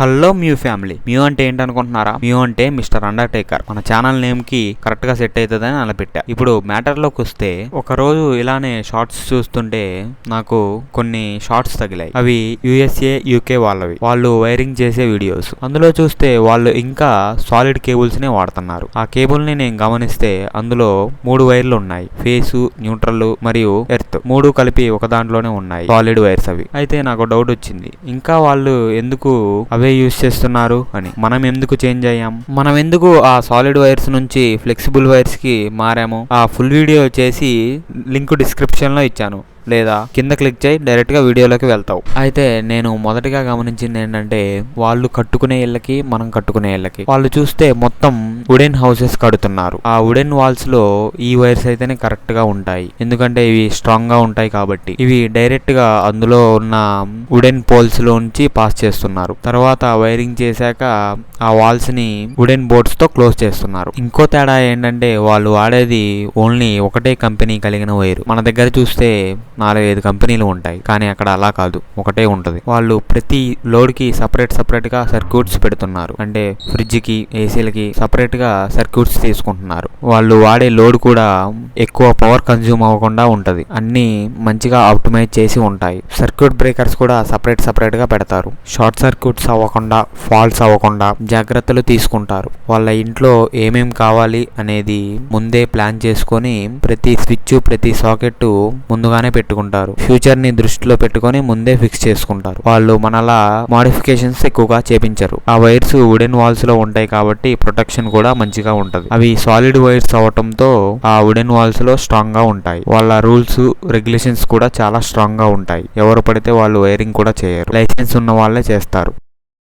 Hello mu family. Mu అంటే ఏంటనుకుంటున్నారా? Mu అంటే మిస్టర్ అండర్టేకర్. మన ఛానల్ నేమ్కి కరెక్ట్గా సెట్ అవుతుందని అలా పెట్టా. ఇప్పుడు మ్యాటర్లోకి వస్తే ఒక రోజు ఇలానే షార్ట్స్ చూస్తుంటే నాకు కొన్ని షార్ట్స్ తగిలాయి. అవి యుఎస్ఏ యూకే వాళ్ళవి. వాళ్ళు వైరింగ్ చేసే వీడియోస్. అందులో చూస్తే వాళ్ళు ఇంకా సాలిడ్ కేబుల్స్ నే వాడుతున్నారు. ఆ కేబుల్ని నేను గమనిస్తే అందులో మూడు వైర్లు ఉన్నాయి. ఫేసు న్యూట్రల్ మరియు ఎర్త్. మూడు కలిపి ఒక దాంట్లోనే ఉన్నాయి సాలిడ్ వైర్స్ అవి. అయితే నాకు డౌట్ వచ్చింది. ఇంకా వాళ్ళు ఎందుకు అవే యూస్ చేస్తున్నారు అని. మనం ఎందుకు చేంజ్ అయ్యాం? మనం ఎందుకు ఆ సాలిడ్ వైర్స్ నుంచి ఫ్లెక్సిబుల్ వైర్స్కి మారాము? ఆ ఫుల్ వీడియో చేసి లింక్ డిస్క్రిప్షన్లో ఇచ్చాను. లేదా కింద క్లిక్ చేయి డైరెక్ట్గా వీడియోలోకి వెళ్తావు. అయితే నేను మొదటిగా గమనించింది ఏంటంటే వాళ్ళు కట్టుకునే ఇళ్ళకి మనం కట్టుకునే ఇళ్ళకి. వాళ్ళు చూస్తే మొత్తం వుడెన్ హౌసెస్ కడుతున్నారు. ఆ వుడెన్ వాల్స్లో ఈ వైర్స్ అయితేనే కరెక్ట్గా ఉంటాయి. ఎందుకంటే ఇవి స్ట్రాంగ్గా ఉంటాయి కాబట్టి. ఇవి డైరెక్ట్గా అందులో ఉన్న వుడెన్ పోల్స్ లోంచి పాస్ చేస్తున్నారు. తర్వాత వైరింగ్ చేశాక ఆ వాల్స్ని వుడెన్ బోర్డ్స్తో క్లోజ్ చేస్తున్నారు. ఇంకో తేడా ఏంటంటే వాళ్ళు వాడేది ఓన్లీ ఒకటే కంపెనీ కలిగిన వైర్ మన దగ్గర చూస్తే నాలుగైదు కంపెనీలు ఉంటాయి. కానీ అక్కడ అలా కాదు. ఒకటే ఉంటుంది. వాళ్ళు ప్రతి లోడ్కి సపరేట్ సపరేట్గా సర్క్యూట్స్ పెడుతున్నారు. అంటే ఫ్రిడ్జ్కి ఏసీలకి సపరేట్గా సర్క్యూట్స్ తీసుకుంటున్నారు. వాళ్ళు వాడే లోడ్ కూడా ఎక్కువ పవర్ కన్జ్యూమ్ అవ్వకుండా ఉంటుంది. అన్ని మంచిగా ఆప్టిమైజ్ చేసి ఉంటాయి. సర్క్యూట్ బ్రేకర్స్ కూడా సపరేట్ సపరేట్గా పెడతారు. షార్ట్ సర్క్యూట్స్ అవ్వకుండా ఫాల్ట్స్ అవ్వకుండా జాగ్రత్తలు తీసుకుంటారు. వాళ్ళ ఇంట్లో ఏమేం కావాలి అనేది ముందే ప్లాన్ చేసుకొని ప్రతి స్విచ్ ప్రతి సాకెట్ ముందుగానే పెట్టుకుంటారు. ఫ్యూచర్ని దృష్టిలో పెట్టుకొని ముందే ఫిక్స్ చేసుకుంటారు. వాళ్ళు మనలా మోడిఫికేషన్స్ ఎక్కువగా చేపించరు. ఆ వైర్స్ వుడెన్ వాల్స్లో ఉంటాయి కాబట్టి ప్రొటెక్షన్ కూడా మంచిగా ఉంటది. అవి సాలిడ్ వైర్స్ అవటంతో ఆ వుడెన్ వాల్స్లో స్ట్రాంగ్గా ఉంటాయి. వాళ్ళ రూల్స్ రెగ్యులేషన్స్ కూడా చాలా స్ట్రాంగ్గా ఉంటాయి. ఎవరు పడితే వాళ్ళు వైరింగ్ కూడా చేయరు. లైసెన్స్ ఉన్న వాళ్ళే చేస్తారు.